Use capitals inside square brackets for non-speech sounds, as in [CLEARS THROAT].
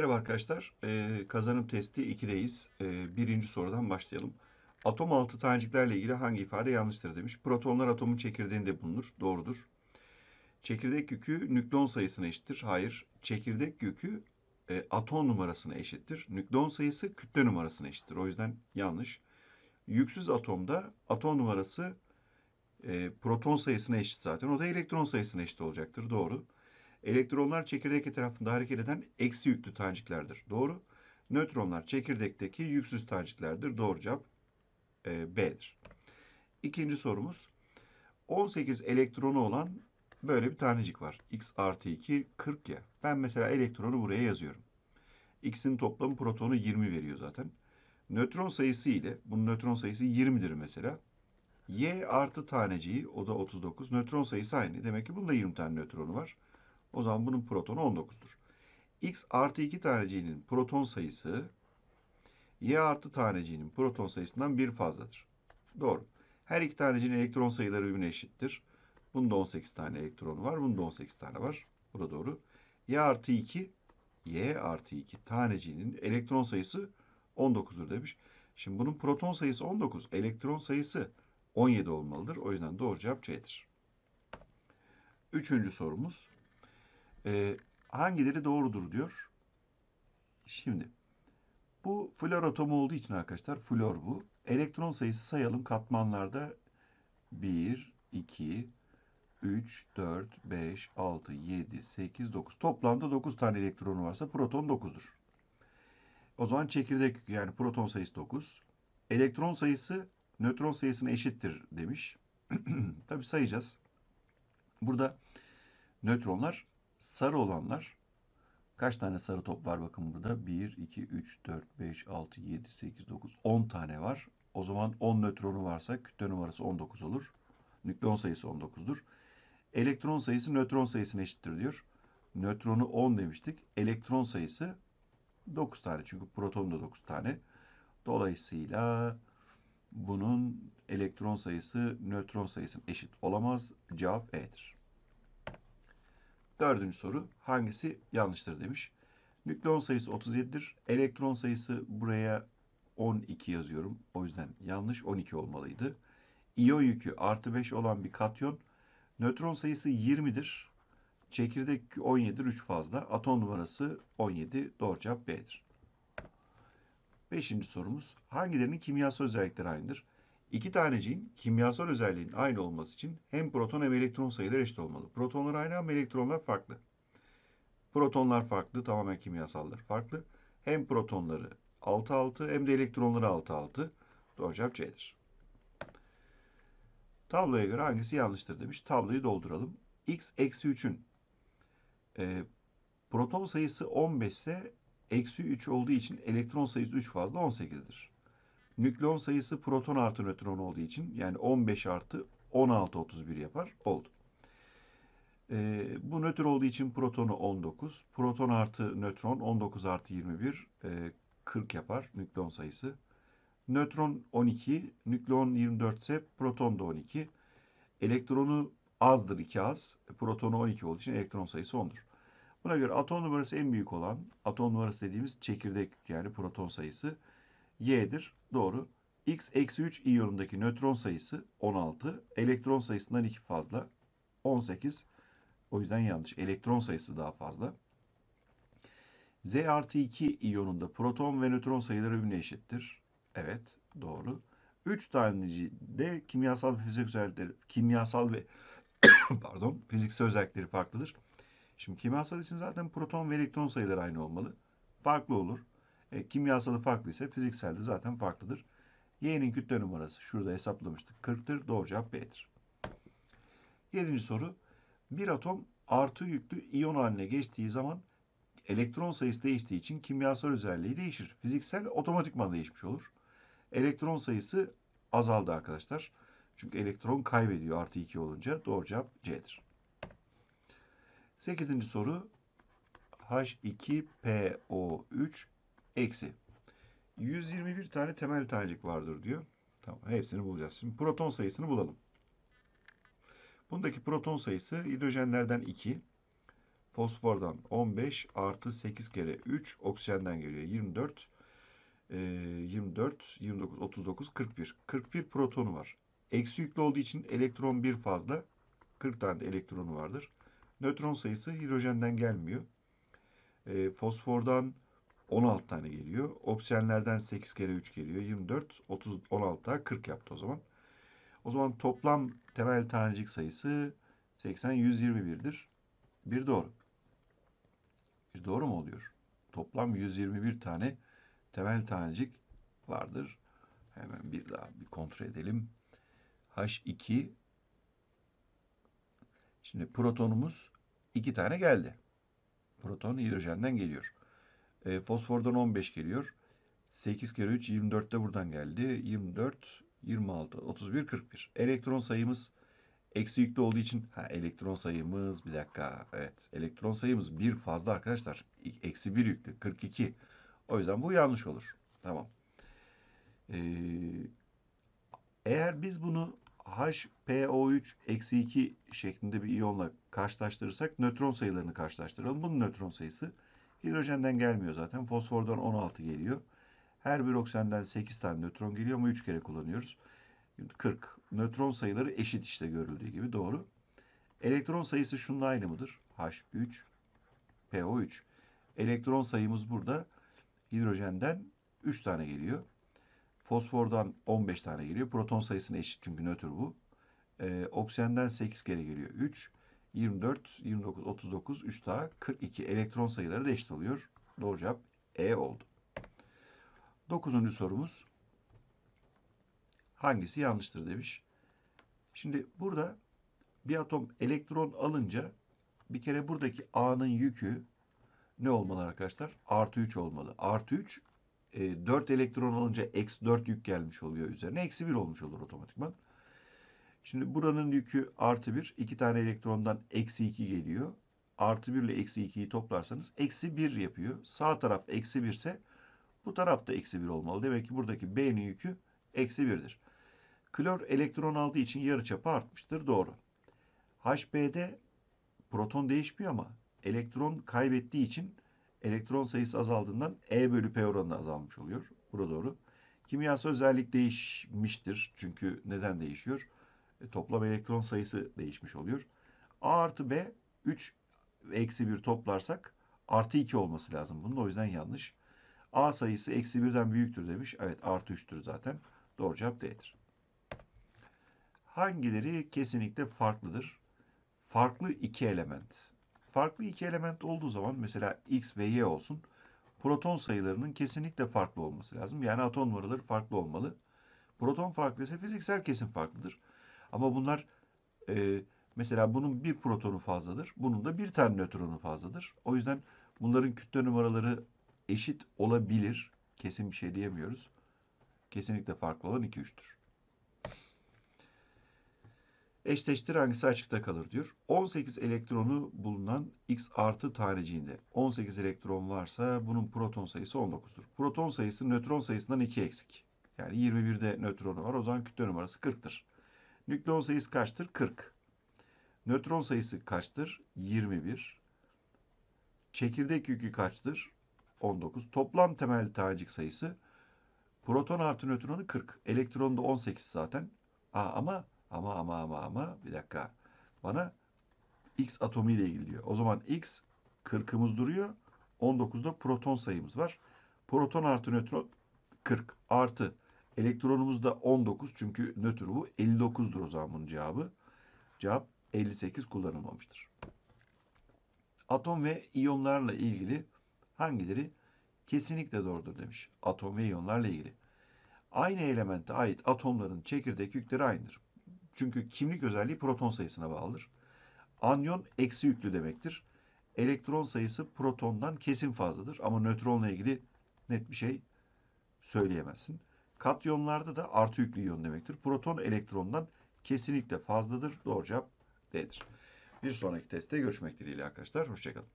Merhaba arkadaşlar. Ee, kazanım testi 2'deyiz. Ee, birinci sorudan başlayalım. Atom altı taneciklerle ilgili hangi ifade yanlıştır demiş. Protonlar atomun çekirdeğinde bulunur. Doğrudur. Çekirdek yükü nükleon sayısına eşittir. Hayır. Çekirdek yükü e, atom numarasına eşittir. Nükleon sayısı kütle numarasına eşittir. O yüzden yanlış. Yüksüz atomda atom numarası e, proton sayısına eşit zaten. O da elektron sayısına eşit olacaktır. Doğru. Elektronlar çekirdek etrafında hareket eden eksi yüklü taneciklerdir. Doğru. Nötronlar çekirdekteki yüksüz taneciklerdir. Doğru cevap e, B'dir. İkinci sorumuz. 18 elektronu olan böyle bir tanecik var. X artı 2 40 ya. Ben mesela elektronu buraya yazıyorum. X'in toplamı protonu 20 veriyor zaten. Nötron sayısı ile bunun nötron sayısı 20'dir mesela. Y artı taneciği o da 39. Nötron sayısı aynı. Demek ki bunda 20 tane nötronu var. O zaman bunun protonu 19'dur. X artı 2 taneciğinin proton sayısı Y artı taneciğinin proton sayısından bir fazladır. Doğru. Her iki taneciğin elektron sayıları birbirine eşittir. Bunda 18 tane elektronu var. Bunda 18 tane var. Bu da doğru. Y artı 2 Y artı 2 taneciğinin elektron sayısı 19'dur demiş. Şimdi bunun proton sayısı 19. Elektron sayısı 17 olmalıdır. O yüzden doğru cevap C'dir. Üçüncü sorumuz. Ee, hangileri doğrudur diyor. Şimdi bu flor atomu olduğu için arkadaşlar flor bu. Elektron sayısı sayalım katmanlarda 1, 2, 3, 4, 5, 6, 7, 8, 9. Toplamda 9 tane elektronu varsa proton 9'dur. O zaman çekirdek yani proton sayısı 9. Elektron sayısı nötron sayısına eşittir demiş. [CLEARS THROAT] Tabi sayacağız. Burada nötronlar sarı olanlar kaç tane sarı top var bakın burada? 1, 2, 3, 4, 5, 6, 7, 8, 9, 10 tane var. O zaman 10 nötronu varsa kütle numarası 19 olur. Nükleon sayısı 19'dur. Elektron sayısı nötron sayısına eşittir diyor. Nötronu 10 demiştik. Elektron sayısı 9 tane. Çünkü proton da 9 tane. Dolayısıyla bunun elektron sayısı nötron sayısına eşit olamaz. Cevap E'dir. Dördüncü soru hangisi yanlıştır demiş. Nükleon sayısı 37'dir. Elektron sayısı buraya 12 yazıyorum. O yüzden yanlış 12 olmalıydı. İyon yükü artı 5 olan bir katyon. Nötron sayısı 20'dir. Çekirdek yükü 17'dir 3 fazla. Atom numarası 17. Doğru cevap B'dir. Beşinci sorumuz. Hangilerinin kimyasal özellikleri aynıdır? İki taneciğin kimyasal özelliğinin aynı olması için hem proton hem elektron sayıları eşit olmalı. Protonlar aynı ama elektronlar farklı. Protonlar farklı, tamamen kimyasallar farklı. Hem protonları 6-6 hem de elektronları 6-6. Doğru cevap C'dir. Tabloya göre hangisi yanlıştır demiş. Tabloyu dolduralım. X eksi 3'ün e, proton sayısı 15 ise eksi 3 olduğu için elektron sayısı 3 fazla 18'dir. Nükleon sayısı proton artı nötron olduğu için yani 15 artı 16 31 yapar. Oldu. Ee, bu nötr olduğu için protonu 19. Proton artı nötron 19 artı 21 e, 40 yapar nükleon sayısı. Nötron 12, nükleon 24 ise proton da 12. Elektronu azdır 2 az. Protonu 12 olduğu için elektron sayısı 10'dur. Buna göre atom numarası en büyük olan, atom numarası dediğimiz çekirdek yani proton sayısı Y'dir. Doğru. X eksi 3 iyonundaki nötron sayısı 16. Elektron sayısından 2 fazla. 18. O yüzden yanlış. Elektron sayısı daha fazla. Z artı 2 iyonunda proton ve nötron sayıları birbirine eşittir. Evet. Doğru. 3 taneci de kimyasal ve fiziksel özellikleri, kimyasal ve [COUGHS] pardon, fiziksel özellikleri farklıdır. Şimdi kimyasal için zaten proton ve elektron sayıları aynı olmalı. Farklı olur. E, kimyasalı farklı ise fiziksel de zaten farklıdır. Y'nin kütle numarası şurada hesaplamıştık. 40'tır. Doğru cevap B'dir. Yedinci soru. Bir atom artı yüklü iyon haline geçtiği zaman elektron sayısı değiştiği için kimyasal özelliği değişir. Fiziksel otomatikman değişmiş olur. Elektron sayısı azaldı arkadaşlar. Çünkü elektron kaybediyor artı 2 olunca. Doğru cevap C'dir. Sekizinci soru. H2PO3 eksi. 121 tane temel tanecik vardır diyor. Tamam hepsini bulacağız. Şimdi proton sayısını bulalım. Bundaki proton sayısı hidrojenlerden 2, Fosfordan 15 artı 8 kere 3 oksijenden geliyor. 24, e, 24, 29, 39, 41. 41 protonu var. Eksi yüklü olduğu için elektron bir fazla. 40 tane de elektronu vardır. Nötron sayısı hidrojenden gelmiyor. E, fosfordan 16 tane geliyor. Oksijenlerden 8 kere 3 geliyor. 24, 30, 16 daha 40 yaptı o zaman. O zaman toplam temel tanecik sayısı 80, 121'dir. Bir doğru. Bir doğru mu oluyor? Toplam 121 tane temel tanecik vardır. Hemen bir daha bir kontrol edelim. H2 Şimdi protonumuz 2 tane geldi. Proton hidrojenden geliyor. E, fosfordan 15 geliyor. 8 kere 3 24 de buradan geldi. 24, 26, 31, 41. Elektron sayımız eksi yüklü olduğu için ha, elektron sayımız bir dakika evet elektron sayımız bir fazla arkadaşlar. Eksi 1 yüklü 42. O yüzden bu yanlış olur. Tamam. Ee, eğer biz bunu HPO3 eksi 2 şeklinde bir iyonla karşılaştırırsak nötron sayılarını karşılaştıralım. Bunun nötron sayısı hidrojenden gelmiyor zaten. Fosfordan 16 geliyor. Her bir oksijenden 8 tane nötron geliyor ama 3 kere kullanıyoruz. 40. Nötron sayıları eşit işte görüldüğü gibi doğru. Elektron sayısı şunun aynı mıdır? H3, PO3. Elektron sayımız burada hidrojenden 3 tane geliyor. Fosfordan 15 tane geliyor. Proton sayısına eşit çünkü nötr bu. Ee, oksijenden 8 kere geliyor. 3, 24, 29, 39, 3 daha 42. Elektron sayıları da eşit oluyor. Doğru cevap E oldu. Dokuzuncu sorumuz. Hangisi yanlıştır demiş. Şimdi burada bir atom elektron alınca bir kere buradaki A'nın yükü ne olmalı arkadaşlar? Artı 3 olmalı. Artı 3 e, 4 elektron alınca eksi 4 yük gelmiş oluyor üzerine. Eksi 1 olmuş olur otomatikman. Şimdi buranın yükü artı 1. 2 tane elektrondan eksi 2 geliyor. Artı 1 ile eksi 2'yi toplarsanız eksi 1 yapıyor. Sağ taraf eksi 1 ise bu taraf da eksi 1 olmalı. Demek ki buradaki B'nin yükü eksi 1'dir. Klor elektron aldığı için yarıçapı artmıştır. Doğru. HB'de proton değişmiyor ama elektron kaybettiği için elektron sayısı azaldığından E bölü P oranı azalmış oluyor. Burada doğru. Kimyasal özellik değişmiştir. Çünkü neden değişiyor? E, toplam elektron sayısı değişmiş oluyor. A artı B 3 eksi 1 toplarsak artı 2 olması lazım. Bunun o yüzden yanlış. A sayısı eksi 1'den büyüktür demiş. Evet artı 3'tür zaten. Doğru cevap D'dir. Hangileri kesinlikle farklıdır? Farklı iki element. Farklı iki element olduğu zaman mesela X ve Y olsun. Proton sayılarının kesinlikle farklı olması lazım. Yani atom numaraları farklı olmalı. Proton farklı ise fiziksel kesin farklıdır. Ama bunlar e, mesela bunun bir protonu fazladır. Bunun da bir tane nötronu fazladır. O yüzden bunların kütle numaraları eşit olabilir. Kesin bir şey diyemiyoruz. Kesinlikle farklı olan 2-3'tür. Eşleştir hangisi açıkta kalır diyor. 18 elektronu bulunan X artı taneciğinde 18 elektron varsa bunun proton sayısı 19'dur. Proton sayısı nötron sayısından 2 eksik. Yani 21'de nötronu var. O zaman kütle numarası 40'tır. Nükleon sayısı kaçtır? 40. Nötron sayısı kaçtır? 21. Çekirdek yükü kaçtır? 19. Toplam temel tanecik sayısı proton artı nötronu 40. Elektron da 18 zaten. Aa, ama ama ama ama ama bir dakika. Bana X atomu ile ilgili diyor. O zaman X 40'ımız duruyor. 19'da proton sayımız var. Proton artı nötron 40 artı elektronumuz da 19 çünkü nötr bu 59'dur o zaman bunun cevabı. Cevap 58 kullanılmamıştır. Atom ve iyonlarla ilgili hangileri kesinlikle doğrudur demiş. Atom ve iyonlarla ilgili. Aynı elemente ait atomların çekirdek yükleri aynıdır. Çünkü kimlik özelliği proton sayısına bağlıdır. Anyon eksi yüklü demektir. Elektron sayısı protondan kesin fazladır ama nötronla ilgili net bir şey söyleyemezsin. Katyonlarda da artı yüklü iyon demektir. Proton elektrondan kesinlikle fazladır. Doğru cevap D'dir. Bir sonraki testte görüşmek dileğiyle arkadaşlar. Hoşçakalın.